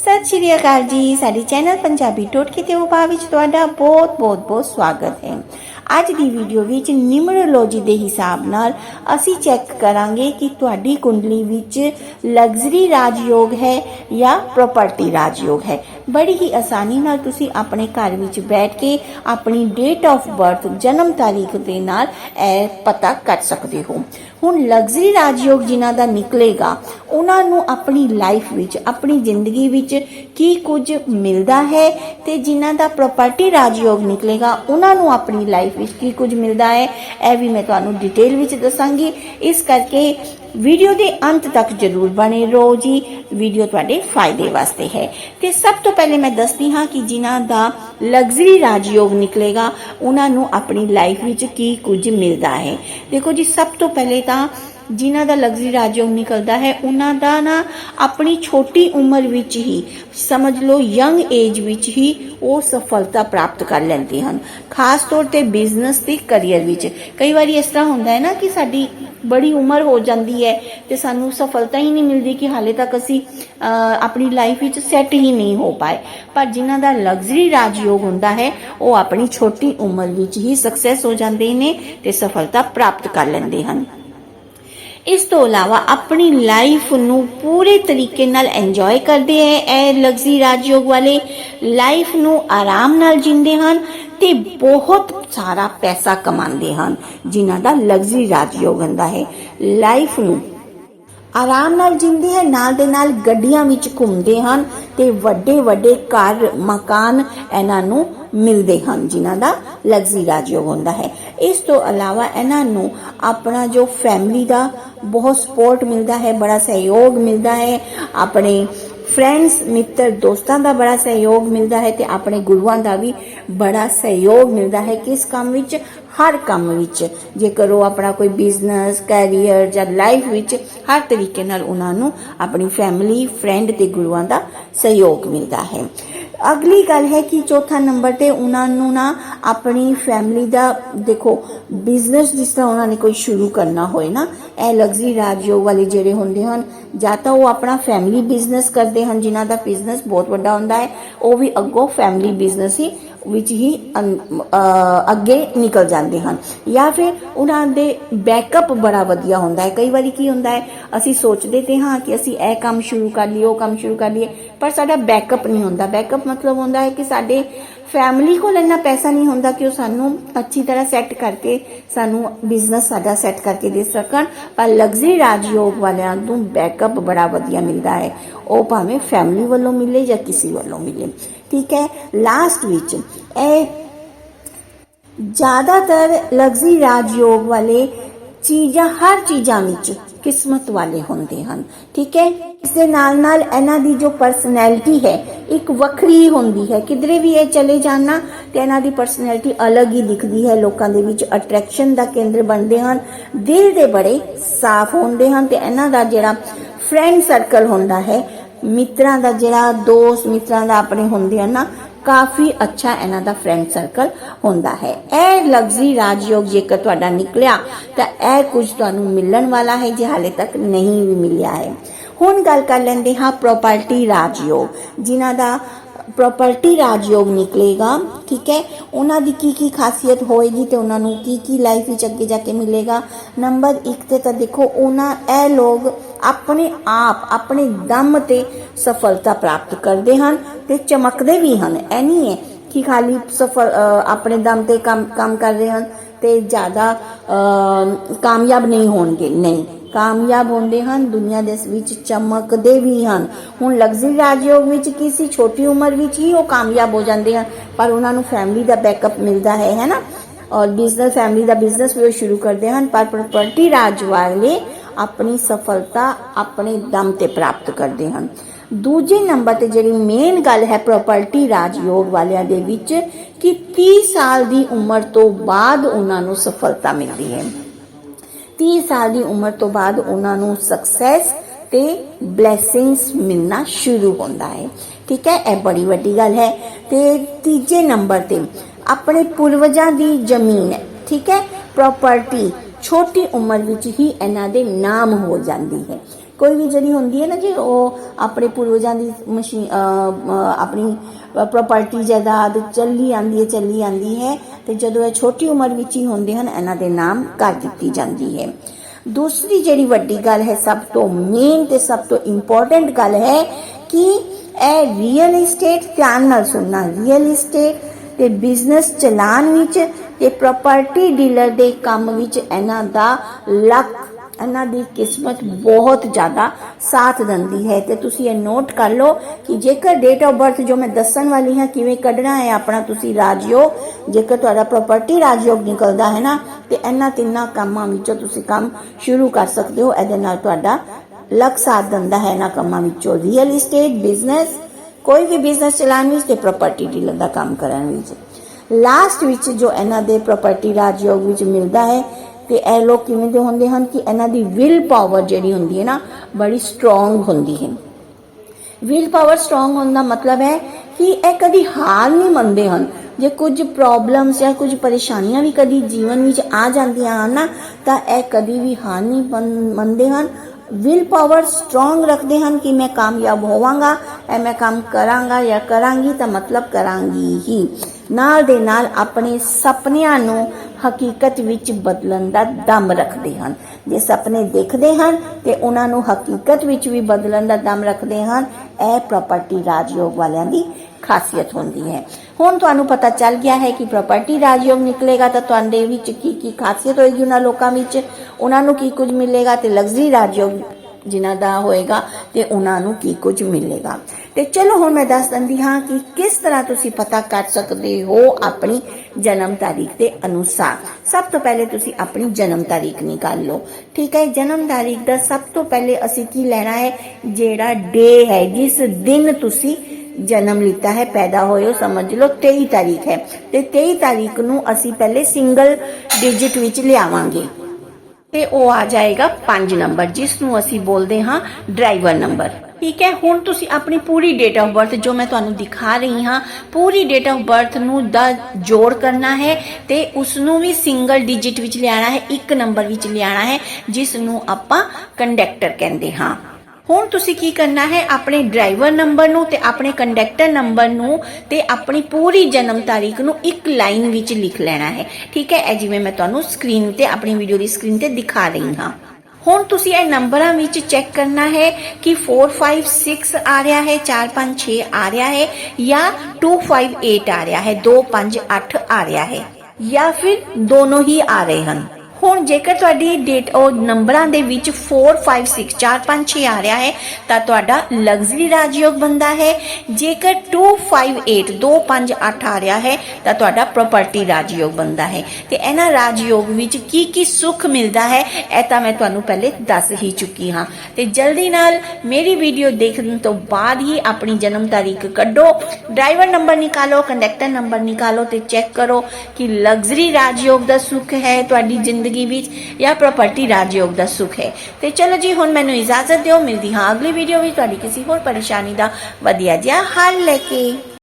ਸਤਿ ਸ਼੍ਰੀ ਅਕਾਲ ਜੀ। ਸਾਡੇ ਚੈਨਲ ਪੰਜਾਬੀ ਟੋਟਕੇ ਤੇ ਉਪਾਅ ਵਿੱਚ ਤੁਹਾਡਾ ਬਹੁਤ ਬਹੁਤ ਬਹੁਤ ਸਵਾਗਤ ਹੈ। ਅੱਜ ਦੀ ਵੀਡੀਓ ਵਿੱਚ ਨਿਮਰੋਲੋਜੀ ਦੇ ਹਿਸਾਬ ਨਾਲ ਅਸੀਂ ਚੈੱਕ ਕਰਾਂਗੇ ਕਿ ਤੁਹਾਡੀ ਕੁੰਡਲੀ ਵਿੱਚ ਲਗਜ਼ਰੀ ਰਾਜਯੋਗ ਹੈ ਜਾਂ ਪ੍ਰਾਪਰਟੀ ਰਾਜਯੋਗ ਹੈ। ਬੜੀ ਹੀ ਆਸਾਨੀ ਨਾਲ ਤੁਸੀਂ ਆਪਣੇ ਘਰ ਵਿੱਚ ਬੈਠ ਕੇ ਆਪਣੀ ਡੇਟ ਆਫ ਬਰਥ ਜਨਮ ਤਾਰੀਖ ਦੇ ਨਾਲ ਇਹ ਪਤਾ ਕਰ ਸਕਦੇ ਹੋ। ਹੁਣ ਲਗਜ਼ਰੀ ਰਾਜਯੋਗ ਜਿਨ੍ਹਾਂ ਦਾ ਨਿਕਲੇਗਾ, ਉਹਨਾਂ ਨੂੰ ਆਪਣੀ ਲਾਈਫ ਵਿੱਚ, ਆਪਣੀ ਜ਼ਿੰਦਗੀ ਵਿੱਚ ਕੀ ਕੁਝ ਮਿਲਦਾ ਹੈ ਤੇ ਜਿਨ੍ਹਾਂ ਦਾ ਪ੍ਰਾਪਰਟੀ ਰਾਜਯੋਗ ਨਿਕਲੇਗਾ, ਉਹਨਾਂ ਨੂੰ ਆਪਣੀ ਲਾਈਫ ਵਿੱਚ ਕੀ ਕੁਝ ਮਿਲਦਾ ਹੈ, ਇਹ ਵੀ ਮੈਂ ਤੁਹਾਨੂੰ ਡਿਟੇਲ ਵਿੱਚ ਦੱਸਾਂਗੀ। ਇਸ ਕਰਕੇ ਵੀਡੀਓ ਦੇ ਅੰਤ ਤੱਕ ਜਰੂਰ ਬਣੇ ਰਹੋ ਜੀ। ਵੀਡੀਓ ਤੁਹਾਡੇ ਫਾਇਦੇ ਵਾਸਤੇ ਹੈ। ਤੇ ਸਭ ਤੋਂ ਪਹਿਲੇ ਮੈਂ ਦੱਸਦੀ ਹਾਂ ਕਿ ਜਿਨ੍ਹਾਂ ਦਾ ਲਗਜ਼ਰੀ ਰਾਜਯੋਗ ਨਿਕਲੇਗਾ, ਉਹਨਾਂ ਨੂੰ ਆਪਣੀ ਲਾਈਫ ਵਿੱਚ ਕੀ ਕੁਝ ਮਿਲਦਾ ਹੈ। ਦੇਖੋ ਜੀ, ਸਭ ਤੋਂ ਪਹਿਲੇ ਤਾਂ ਜਿਨ੍ਹਾਂ ਦਾ ਲਗਜ਼ਰੀ ਰਾਜਯੋਗ ਨਿਕਲਦਾ ਹੈ, ਉਹਨਾਂ ਦਾ ਨਾ ਆਪਣੀ ਛੋਟੀ ਉਮਰ ਵਿੱਚ ਹੀ, ਸਮਝ ਲਓ ਯੰਗ ਏਜ ਵਿੱਚ ਹੀ ਉਹ ਸਫਲਤਾ ਪ੍ਰਾਪਤ ਕਰ ਲੈਂਦੇ ਹਨ। ਖਾਸ ਤੌਰ ਤੇ ਬਿਜ਼ਨਸ ਤੇ ਕੈਰੀਅਰ ਵਿੱਚ। ਕਈ ਵਾਰੀ ਇਸ ਤਰ੍ਹਾਂ ਹੁੰਦਾ ਹੈ ਨਾ ਕਿ ਸਾਡੀ ਬੜੀ ਉਮਰ ਹੋ ਜਾਂਦੀ ਹੈ ਤੇ ਸਾਨੂੰ ਸਫਲਤਾ ਹੀ ਨਹੀਂ ਮਿਲਦੀ ਕਿ ਹਾਲੇ ਤੱਕ ਅਸੀਂ ਆਪਣੀ ਲਾਈਫ ਵਿੱਚ ਸੈੱਟ ਹੀ ਨਹੀਂ ਹੋ ਪਾਏ। ਪਰ ਜਿਨ੍ਹਾਂ ਦਾ ਲਗਜ਼ਰੀ ਰਾਜਯੋਗ ਹੁੰਦਾ ਹੈ, ਉਹ ਆਪਣੀ ਛੋਟੀ ਉਮਰ ਵਿੱਚ ਹੀ ਸਕਸੈਸ ਹੋ ਜਾਂਦੇ ਨੇ ਤੇ ਸਫਲਤਾ ਪ੍ਰਾਪਤ ਕਰ ਲੈਂਦੇ ਹਨ। ਇਸ ਤੋਂ ਇਲਾਵਾ ਆਪਣੀ ਲਾਈਫ ਨੂੰ ਪੂਰੇ ਤਰੀਕੇ ਨਾਲ ਇੰਜੋਏ ਕਰਦੇ ਹੈ ਇਹ ਲਗਜ਼ਰੀ ਰਾਜਯੋਗ ਵਾਲੇ। ਲਾਈਫ ਨੂੰ ਆਰਾਮ ਨਾਲ ਜਿੰਦੇ ਹਨ ਤੇ ਬਹੁਤ ਸਾਰਾ ਪੈਸਾ ਕਮਾਉਂਦੇ ਹਨ, ਜਿਨ੍ਹਾਂ ਦਾ ਲਗਜ਼ਰੀ ਰਾਜਯੋਗ ਹੁੰਦਾ ਹੈ। ਲਾਈਫ ਨੂੰ ਆਰਾਮ ਨਾਲ ਜਿੰਦੇ ਹੈ, ਨਾਲ ਦੇ ਨਾਲ ਗੱਡੀਆਂ ਵਿੱਚ ਘੁੰਮਦੇ ਹਨ ਤੇ ਵੱਡੇ ਵੱਡੇ ਘਰ, ਮਕਾਨ ਇਹਨਾਂ ਨੂੰ ਮਿਲਦੇ ਹਨ, ਜਿਨ੍ਹਾਂ ਦਾ ਲਗਜ਼ਰੀ ਰਾਜਯੋਗ ਹੁੰਦਾ ਹੈ। ਇਸ ਤੋਂ ਇਲਾਵਾ ਇਹਨਾਂ ਨੂੰ ਆਪਣਾ ਜੋ ਫੈਮਿਲੀ ਦਾ ਬਹੁਤ ਸਪੋਰਟ ਮਿਲਦਾ ਹੈ, ਬੜਾ ਸਹਿਯੋਗ ਮਿਲਦਾ ਹੈ। ਆਪਣੇ ਫਰੈਂਡਸ ਮਿੱਤਰ, ਦੋਸਤਾਂ ਦਾ ਬੜਾ ਸਹਿਯੋਗ ਮਿਲਦਾ ਹੈ ਤੇ ਆਪਣੇ ਗੁਰੂਆਂ ਦਾ ਵੀ ਬੜਾ ਸਹਿਯੋਗ ਮਿਲਦਾ ਹੈ ਕਿਸ ਕੰਮ ਵਿੱਚ? ਹਰ ਕੰਮ ਵਿੱਚ। ਜੇਕਰ ਉਹ ਆਪਣਾ ਕੋਈ ਬਿਜ਼ਨਸ ਕੈਰੀਅਰ ਜਾਂ ਲਾਈਫ ਵਿੱਚ ਹਰ ਤਰੀਕੇ ਨਾਲ ਉਹਨਾਂ ਨੂੰ ਆਪਣੀ ਫੈਮਿਲੀ ਫਰੈਂਡ ਤੇ ਗੁਰੂਆਂ ਦਾ ਸਹਿਯੋਗ ਮਿਲਦਾ ਹੈ। ਅਗਲੀ ਗੱਲ ਹੈ ਕਿ ਚੌਥਾ ਨੰਬਰ ਤੇ ਉਹਨਾਂ ਨੂੰ ਨਾ ਆਪਣੀ ਫੈਮਿਲੀ ਦਾ ਦੇਖੋ ਬਿਜ਼ਨਸ ਜਿਸ ਤਰ੍ਹਾਂ ਉਹਨਾਂ ਨੇ ਕੋਈ ਸ਼ੁਰੂ ਕਰਨਾ ਹੋਏ ਨਾ, ਇਹ ਲਗਜ਼ਰੀ ਰਾਜਯੋਗ ਵਾਲੇ ਜਿਹੜੇ ਹੁੰਦੇ ਹਨ, ਜਾਂ ਤਾਂ ਉਹ ਆਪਣਾ ਫੈਮਿਲੀ ਬਿਜ਼ਨਸ ਕਰਦੇ ਹਨ, ਜਿਨ੍ਹਾਂ ਦਾ ਬਿਜ਼ਨਸ ਬਹੁਤ ਵੱਡਾ ਹੁੰਦਾ ਹੈ, ਉਹ ਵੀ ਅੱਗੋਂ ਫੈਮਿਲੀ ਬਿਜ਼ਨਸ ਹੀ ਵਿੱਚ ਹੀ ਅੱਗੇ ਨਿਕਲ ਜਾਂਦੇ ਹਨ। ਜਾਂ ਫਿਰ ਉਹਨਾਂ ਦੇ ਬੈਕਅਪ ਬੜਾ ਵਧੀਆ ਹੁੰਦਾ ਹੈ। ਕਈ ਵਾਰੀ ਕੀ ਹੁੰਦਾ ਹੈ, ਅਸੀਂ ਸੋਚਦੇ ਤੇ ਹਾਂ ਕਿ ਅਸੀਂ ਇਹ ਕੰਮ ਸ਼ੁਰੂ ਕਰ ਲਈਏ, ਉਹ ਕੰਮ ਸ਼ੁਰੂ ਕਰ ਲਈਏ, ਪਰ ਸਾਡਾ ਬੈਕਅਪ ਨਹੀਂ ਹੁੰਦਾ। ਬੈਕਅਪ ਮਤਲਬ ਹੁੰਦਾ ਹੈ ਕਿ ਸਾਡੇ ਫੈਮਿਲੀ ਕੋਲ ਇੰਨਾ ਪੈਸਾ ਨਹੀਂ ਹੁੰਦਾ ਕਿ ਉਹ ਸਾਨੂੰ ਅੱਛੀ ਤਰ੍ਹਾਂ ਸੈੱਟ ਕਰਕੇ ਸਾਨੂੰ ਬਿਜ਼ਨਸ ਸਾਡਾ ਸੈੱਟ ਕਰਕੇ ਦੇ ਸਕਣ। ਪਰ ਲਗਜ਼ਰੀ ਰਾਜਯੋਗ ਵਾਲਿਆਂ ਨੂੰ ਬੈਕਅਪ ਬੜਾ ਵਧੀਆ ਮਿਲਦਾ ਹੈ। ਉਹ ਭਾਵੇਂ ਫੈਮਿਲੀ ਵੱਲੋਂ ਮਿਲੇ ਜਾਂ ਕਿਸੇ ਵੱਲੋਂ ਮਿਲੇ। ਠੀਕ ਹੈ? ਲਾਸਟ ਵਿੱਚ ਇਹ ਜ਼ਿਆਦਾਤਰ ਲਗਜ਼ਰੀ ਰਾਜਯੋਗ ਵਾਲੇ ਚੀਜ਼ਾਂ, ਹਰ ਚੀਜ਼ਾਂ ਵਿੱਚ ਕਿਸਮਤ ਵਾਲੇ ਹੁੰਦੇ ਹਨ। ਠੀਕ ਹੈ? ਇਸ ਦੇ ਨਾਲ ਨਾਲ ਇਹਨਾਂ ਦੀ ਜੋ ਪਰਸਨੈਲਿਟੀ ਹੈ, ਇੱਕ ਵੱਖਰੀ ਹੁੰਦੀ ਹੈ। ਕਿਧਰੇ ਵੀ ਇਹ ਚਲੇ ਜਾਣਾ, ਤੇ ਇਹਨਾਂ ਦੀ ਪਰਸਨੈਲਿਟੀ ਅਲੱਗ ਹੀ ਦਿਖਦੀ ਹੈ। ਲੋਕਾਂ ਦੇ ਵਿੱਚ ਅਟਰੈਕਸ਼ਨ ਦਾ ਕੇਂਦਰ ਬਣਦੇ ਹਨ। ਦਿਲ ਦੇ ਬੜੇ ਸਾਫ਼ ਹੁੰਦੇ ਹਨ ਤੇ ਇਹਨਾਂ ਦਾ ਜਿਹੜਾ ਫਰੈਂਡ ਸਰਕਲ ਹੁੰਦਾ ਹੈ, ਮਿੱਤਰਾਂ ਦਾ ਜਿਹੜਾ ਦੋਸਤ ਮਿੱਤਰਾਂ ਦਾ ਆਪਣੇ ਹੁੰਦੇ ਹਨ ਨਾ ਕਾਫੀ ਅੱਛਾ ਇਹਨਾਂ ਦਾ ਫਰੈਂਡ ਸਰਕਲ ਹੁੰਦਾ ਹੈ। ਇਹ ਲਗਜ਼ਰੀ ਰਾਜਯੋਗ ਜੇਕਰ ਤੁਹਾਡਾ ਨਿਕਲਿਆ, ਤਾਂ ਇਹ ਕੁਝ ਤੁਹਾਨੂੰ ਮਿਲਣ ਵਾਲਾ ਹੈ ਜੇ ਹਾਲੇ ਤੱਕ ਨਹੀਂ ਵੀ ਮਿਲਿਆ ਹੈ। ਹੁਣ ਗੱਲ ਕਰ ਲੈਂਦੇ ਹਾਂ ਪ੍ਰਾਪਰਟੀ ਰਾਜਯੋਗ, ਜਿਨ੍ਹਾਂ ਦਾ ਪ੍ਰਾਪਰਟੀ ਰਾਜਯੋਗ ਨਿਕਲੇਗਾ, ਠੀਕ ਹੈ? ਉਹਨਾਂ ਦੀ ਕੀ ਕੀ ਖਾਸੀਅਤ ਹੋਏਗੀ ਤੇ ਉਹਨਾਂ ਨੂੰ ਕੀ ਕੀ ਲਾਈਫ ਵਿੱਚ ਅੱਗੇ ਜਾ ਕੇ ਮਿਲੇਗਾ? ਨੰਬਰ 1 ਤੇ ਤਾਂ ਦੇਖੋ, ਉਹਨਾਂ, ਇਹ ਲੋਕ ਆਪਣੇ ਆਪ, ਆਪਣੇ ਦਮ ਤੇ ਸਫਲਤਾ ਪ੍ਰਾਪਤ ਕਰਦੇ ਹਨ ਤੇ ਚਮਕਦੇ ਵੀ ਹਨ। ਐ ਨਹੀਂ ਹੈ ਕਿ ਖਾਲੀ ਸਫਲ ਆਪਣੇ ਦਮ ਤੇ ਕੰਮ ਕੰਮ ਕਰ ਰਹੇ ਹਨ ਤੇ ਜ਼ਿਆਦਾ ਕਾਮਯਾਬ ਨਹੀਂ ਹੋਣਗੇ। ਨਹੀਂ, ਕਾਮਯਾਬ ਹੁੰਦੇ ਹਨ, ਦੁਨੀਆ ਦੇ ਵਿੱਚ ਚਮਕਦੇ ਵੀ ਹਨ। ਹੁਣ ਲਗਜ਼ਰੀ ਰਾਜਯੋਗ ਵਿੱਚ ਕਿਸੇ ਛੋਟੀ ਉਮਰ ਵਿੱਚ ਹੀ ਉਹ ਕਾਮਯਾਬ ਹੋ ਜਾਂਦੇ ਹਨ, ਪਰ ਉਹਨਾਂ ਨੂੰ ਫੈਮਿਲੀ ਦਾ ਬੈਕਅਪ ਮਿਲਦਾ ਹੈ ਹੈ ਨਾ? ਔਰ ਬਿਜ਼ਨਸ ਫੈਮਿਲੀ ਦਾ ਬਿਜ਼ਨਸ ਵੀ ਉਹ ਸ਼ੁਰੂ ਕਰਦੇ ਹਨ, ਪਰ ਪ੍ਰਾਪਰਟੀ ਰਾਜ ਵਾਲੇ ਆਪਣੀ ਸਫਲਤਾ ਆਪਣੇ ਦਮ ਤੇ ਪ੍ਰਾਪਤ ਕਰਦੇ ਹਨ। ਦੂਜੇ ਨੰਬਰ ਤੇ ਜਿਹੜੀ ਮੇਨ ਗੱਲ ਹੈ ਪ੍ਰਾਪਰਟੀ ਰਾਜਯੋਗ ਵਾਲਿਆਂ ਦੇ ਵਿੱਚ ਕਿ 30 ਸਾਲ ਦੀ ਉਮਰ ਤੋਂ ਬਾਅਦ ਉਹਨਾਂ ਨੂੰ ਸਫਲਤਾ ਮਿਲਦੀ ਹੈ। 30 ਸਾਲ ਦੀ ਉਮਰ ਤੋਂ ਬਾਅਦ ਉਹਨਾਂ ਨੂੰ ਸਕਸੈਸ ਤੇ ਬਲੇਸਿੰਗਸ ਮਿਲਣਾ ਸ਼ੁਰੂ ਹੁੰਦਾ ਹੈ। ਠੀਕ ਹੈ, ਇਹ ਬੜੀ ਵੱਡੀ ਗੱਲ ਹੈ। ਤੇ ਤੀਜੇ ਨੰਬਰ ਤੇ ਆਪਣੇ ਪੂਰਵਜਾਂ ਦੀ ਜ਼ਮੀਨ ਠੀਕ ਹੈ ਪ੍ਰਾਪਰਟੀ ਛੋਟੀ ਉਮਰ ਵਿੱਚ ਹੀ ਇਹਨਾਂ ਦੇ ਨਾਮ ਹੋ ਜਾਂਦੀ ਹੈ। ਕੋਈ ਵੀ ਜਿਹੜੀ ਹੁੰਦੀ ਹੈ ਨਾ ਜੀ, ਉਹ ਆਪਣੇ ਪੂਰਵਜਾਂ ਦੀ ਮਸ਼ੀਨ ਆਪਣੀ ਪ੍ਰਾਪਰਟੀ ਜਾਇਦਾਦ ਚੱਲੀ ਆਂਦੀ ਹੈ, ਚੱਲੀ ਆਂਦੀ ਹੈ ਤੇ ਜਦੋਂ ਇਹ ਛੋਟੀ ਉਮਰ ਵਿੱਚ ਹੀ ਹੁੰਦੇ ਹਨ, ਇਹਨਾਂ ਦੇ ਨਾਮ ਕਰ ਦਿੱਤੀ ਜਾਂਦੀ ਹੈ। ਦੂਸਰੀ ਜਿਹੜੀ ਵੱਡੀ ਗੱਲ ਹੈ, ਸਭ ਤੋਂ ਮੇਨ ਤੇ ਸਭ ਤੋਂ ਇੰਪੋਰਟੈਂਟ ਗੱਲ ਹੈ ਕਿ ਇਹ ਰੀਅਲ ਏਸਟੇਟ ਧਿਆਨ ਨਾਲ ਸੁਣਨਾ ਰੀਅਲ ਏਸਟੇਟ ਤੇ ਬਿਜ਼ਨਸ ਚਲਾਉਣ ਵਿੱਚ ਤੇ ਪ੍ਰਾਪਰਟੀ ਡੀਲਰ ਦੇ ਕੰਮ ਵਿੱਚ ਇਹਨਾਂ ਦਾ ਲੱਕ ਇਹਨਾਂ ਦੀ ਕਿਸਮਤ ਬਹੁਤ ਜ਼ਿਆਦਾ ਸਾਥ ਦਿੰਦੀ ਹੈ। ਤੇ ਤੁਸੀਂ ਇਹ ਨੋਟ ਕਰ ਲਓ ਕਿ ਜੇਕਰ ਡੇਟ ਆਫ ਬਰਥ ਜੋ ਮੈਂ ਦੱਸਣ ਵਾਲੀ ਹਾਂ ਕਿਵੇਂ ਕੱਢਣਾ ਹੈ ਆਪਣਾ ਤੁਸੀਂ ਰਾਜਯੋਗ, ਜੇਕਰ ਤੁਹਾਡਾ ਪ੍ਰਾਪਰਟੀ ਰਾਜਯੋਗ ਨਿਕਲਦਾ ਹੈ ਨਾ, ਤੇ ਇਹਨਾਂ ਤਿੰਨਾਂ ਕੰਮਾਂ ਵਿੱਚੋਂ ਤੁਸੀਂ ਕੰਮ ਸ਼ੁਰੂ ਕਰ ਸਕਦੇ ਹੋ। ਇਹਦੇ ਨਾਲ ਤੁਹਾਡਾ ਲੱਕ ਸਾਥ ਦਿੰਦਾ ਹੈ ਇਹਨਾਂ ਕੰਮਾਂ ਵਿੱਚੋਂ। ਰੀਅਲ ਏਸਟੇਟ ਬਿਜ਼ਨਸ ਕੋਈ ਵੀ ਬਿਜ਼ਨਸ ਚਲਾਉਣ ਵਿੱਚ ਤੇ ਪ੍ਰਾਪਰਟੀ ਡੀਲਰ ਦਾ ਕੰਮ ਕਰਨ ਵਿੱਚ। ਲਾਸਟ ਵਿੱਚ ਜੋ ਇਹਨਾਂ ਦੇ ਪ੍ਰਾਪਰਟੀ ਰਾਜਯੋਗ ਵਿੱਚ ਮਿਲਦਾ ਹੈ ਤੇ ਇਹ ਲੋਕ ਕਿਵੇਂ ਦੇ ਹੁੰਦੇ ਹਨ ਕਿ ਇਹਨਾਂ ਦੀ ਵਿਲ ਪਾਵਰ ਜਿਹੜੀ ਹੁੰਦੀ ਹੈ ਨਾ, ਬੜੀ ਸਟਰੋਂਗ ਹੁੰਦੀ ਹੈ। ਵਿਲ ਪਾਵਰ ਸਟਰੋਂਗ ਹੋਣ ਦਾ ਮਤਲਬ ਹੈ ਕਿ ਇਹ ਕਦੀ ਹਾਰ ਨਹੀਂ ਮੰਨਦੇ ਹਨ। ਜੇ ਕੁਝ ਪ੍ਰੋਬਲਮਸ ਜਾਂ ਕੁਝ ਪਰੇਸ਼ਾਨੀਆਂ ਵੀ ਕਦੀ ਜੀਵਨ ਵਿੱਚ ਆ ਜਾਂਦੀਆਂ ਹਨ ਨਾ, ਤਾਂ ਇਹ ਕਦੀ ਵੀ ਹਾਰ ਨਹੀਂ ਮੰਨ- ਮੰਨਦੇ ਹਨ। ਵਿਲ ਪਾਵਰ ਸਟਰੋਂਗ ਰੱਖਦੇ ਹਨ ਕਿ ਮੈਂ ਕਾਮਯਾਬ ਹੋਵਾਂਗਾ ਐ ਮੈਂ ਕੰਮ ਕਰਾਂਗਾ ਜਾਂ ਕਰਾਂਗੀ ਤਾਂ ਮਤਲਬ ਕਰਾਂਗੀ ਹੀ ਨਾਲ ਦੇ ਨਾਲ ਆਪਣੇ ਸੁਪਨਿਆਂ ਨੂੰ ਹਕੀਕਤ ਵਿੱਚ ਬਦਲਣ ਦਾ ਦਮ ਰੱਖਦੇ ਹਨ ਜੇ ਸੁਪਨੇ ਦੇਖਦੇ ਹਨ ਤੇ ਉਹਨਾਂ ਨੂੰ ਹਕੀਕਤ ਵਿੱਚ ਵੀ ਬਦਲਣ ਦਾ ਦਮ ਰੱਖਦੇ ਹਨ ਇਹ ਪ੍ਰਾਪਰਟੀ ਰਾਜਯੋਗ ਵਾਲਿਆਂ ਦੀ ਖਾਸੀਅਤ ਹੁੰਦੀ ਹੈ। ਹੁਣ ਤੁਹਾਨੂੰ ਪਤਾ ਚੱਲ ਗਿਆ ਹੈ ਕਿ ਪ੍ਰਾਪਰਟੀ ਰਾਜਯੋਗ ਨਿਕਲੇਗਾ ਤਾਂ ਤੁਹਾਡੇ ਵਿੱਚ ਕੀ ਕੀ ਖਾਸੀਅਤ ਹੋਏਗੀ ਉਹਨਾਂ ਲੋਕਾਂ ਵਿੱਚ? ਉਹਨਾਂ ਨੂੰ ਕੀ ਕੁਝ ਮਿਲੇਗਾ ਤੇ ਲਗਜ਼ਰੀ ਰਾਜਯੋਗ ਜਿਨ੍ਹਾਂ ਦਾ ਹੋਏਗਾ ਤੇ ਉਹਨਾਂ ਨੂੰ ਕੀ ਕੁਝ ਮਿਲੇਗਾ? ਤੇ ਚਲੋ ਹੁਣ ਮੈਂ ਦੱਸ ਦਿੰਦੀ ਹਾਂ ਕਿ ਕਿਸ ਤਰ੍ਹਾਂ ਤੁਸੀਂ ਪਤਾ ਕਰ ਸਕਦੇ ਹੋ ਆਪਣੀ ਜਨਮ ਤਾਰੀਖ ਦੇ ਅਨੁਸਾਰ। ਸਭ ਤੋਂ ਪਹਿਲੇ ਤੁਸੀਂ ਆਪਣੀ ਜਨਮ ਤਾਰੀਖ ਨਿਕਾਲ ਲਓ। ਠੀਕ ਹੈ, ਜਨਮ ਤਾਰੀਖ ਦਾ ਸਭ ਤੋਂ ਪਹਿਲੇ ਅਸੀਂ ਕੀ ਲੈਣਾ ਹੈ? ਜਿਹੜਾ ਡੇ ਹੈ, ਜਿਸ ਦਿਨ ਤੁਸੀਂ ਜਨਮ ਲਿੱਤਾ ਹੈ, ਪੈਦਾ ਹੋਏ ਹੋ ਸਮਝ ਲਓ 23 ਤਾਰੀਖ ਹੈ। ਤੇ 23 ਤਾਰੀਖ ਨੂੰ ਅਸੀਂ ਪਹਿਲੇ ਸਿੰਗਲ ਡਿਜਿਟ ਵਿੱਚ ਲਿਆਵਾਂਗੇ। ਤੇ ਉਹ ਆ ਜਾਏਗਾ 5 ਨੰਬਰ, ਜਿਸ ਨੂੰ ਅਸੀਂ ਬੋਲਦੇ ਹਾਂ ਡਰਾਈਵਰ ਨੰਬਰ ਠੀਕ ਹੈ, ਹੁਣ ਤੁਸੀਂ ਆਪਣੀ ਪੂਰੀ ਡੇਟ ਆਫ ਬਰਥ ਜੋ ਮੈਂ ਤੁਹਾਨੂੰ ਦਿਖਾ ਰਹੀ ਹਾਂ, ਪੂਰੀ ਡੇਟ ਆਫ ਬਰਥ ਨੂੰ ਦਾ ਜੋੜ ਕਰਨਾ ਹੈ ਤੇ ਉਸ ਨੂੰ ਵੀ ਸਿੰਗਲ ਡਿਜਿਟ ਵਿੱਚ ਲਿਆਣਾ ਹੈ, ਇੱਕ ਨੰਬਰ ਵਿੱਚ ਲਿਆਣਾ ਹੈ, ਜਿਸ ਨੂੰ ਆਪਾਂ ਕੰਡਕਟਰ ਕਹਿੰਦੇ ਹਾਂ। ਹੁਣ ਤੁਸੀਂ ਕੀ ਕਰਨਾ ਹੈ? ਆਪਣੇ ਡਰਾਈਵਰ ਨੰਬਰ ਨੂੰ ਤੇ ਆਪਣੇ ਕੰਡਕਟਰ ਨੰਬਰ ਨੂੰ ਤੇ ਆਪਣੀ ਪੂਰੀ ਜਨਮ ਤਾਰੀਖ ਨੂੰ ਇੱਕ ਲਾਈਨ ਵਿੱਚ ਲਿਖ ਲੈਣਾ ਹੈ। ਠੀਕ ਹੈ? ਇਹ ਜਿਵੇਂ ਮੈਂ ਤੁਹਾਨੂੰ ਸਕਰੀਨ ਤੇ ਆਪਣੀ ਵੀਡੀਓ ਦੀ ਸਕਰੀਨ ਤੇ ਦਿਖਾ ਰਹੀ ਹਾਂ। ਹੁਣ ਤੁਸੀਂ ਇਹ ਨੰਬਰਾਂ ਵਿੱਚ ਚੈੱਕ ਕਰਨਾ ਹੈ ਕਿ 456 ਆ ਰਿਹਾ ਹੈ 456 ਆ ਰਿਹਾ ਹੈ ਜਾਂ 258 ਆ ਰਿਹਾ ਹੈ 258 ਆ ਰਿਹਾ ਹੈ ਜਾਂ ਫਿਰ ਦੋਨੋਂ ਹੀ ਆ ਰਹੇ ਹਨ। ਹੁਣ ਜੇਕਰ ਤੁਹਾਡੀ ਡੇਟ ਉਹ ਨੰਬਰਾਂ ਦੇ ਵਿੱਚ 4 5 6 4 5 6 ਆ ਰਿਹਾ ਹੈ, ਤਾਂ ਤੁਹਾਡਾ ਲਗਜ਼ਰੀ ਰਾਜਯੋਗ ਬੰਦਾ ਹੈ। ਜੇਕਰ 258 2 5 8 ਆ ਰਿਹਾ ਹੈ, ਤਾਂ ਤੁਹਾਡਾ ਪ੍ਰਾਪਰਟੀ ਰਾਜਯੋਗ ਬੰਦਾ ਹੈ। ਤੇ ਇਹਨਾਂ ਰਾਜਯੋਗ ਵਿੱਚ ਕੀ ਕੀ ਸੁੱਖ ਮਿਲਦਾ ਹੈ, ਇਹ ਤਾਂ ਮੈਂ ਤੁਹਾਨੂੰ ਪਹਿਲੇ ਦੱਸ ਹੀ ਚੁੱਕੀ ਹਾਂ। ਤੇ ਜਲਦੀ ਨਾਲ ਮੇਰੀ ਵੀਡੀਓ ਦੇਖਣ ਤੋਂ ਬਾਅਦ ਹੀ ਆਪਣੀ ਜਨਮ ਤਾਰੀਖ ਕੱਢੋ ਡਰਾਈਵਰ ਨੰਬਰ ਨਿਕਾਲੋ ਕੰਡਕਟਰ ਨੰਬਰ ਨਿਕਾਲੋ ਤੇ ਚੈੱਕ ਕਰੋ ਕਿ ਲਗਜ਼ਰੀ ਰਾਜਯੋਗ ਦਾ ਸੁੱਖ ਹੈ, ਤੁਹਾਡੀ ਜ਼ਿੰਦਗੀ ਜ਼ਿੰਦਗੀ ਵਿੱਚ ਜਾਂ ਪ੍ਰਾਪਰਟੀ ਰਾਜਯੋਗ ਦਾ ਸੁੱਖ ਹੈ। ਤੇ ਚਲੋ ਜੀ, ਹੁਣ ਮੈਨੂੰ ਇਜਾਜ਼ਤ ਦਿਓ, ਮਿਲਦੀ ਹਾਂ ਅਗਲੀ ਵੀਡੀਓ ਵਿੱਚ। ਤੁਹਾਡੀ ਕਿਸੇ ਹੋਰ ਪਰੇਸ਼ਾਨੀ ਦਾ ਵਧੀਆ ਜਿਹਾ ਹੱਲ ਲੈ ਕੇ।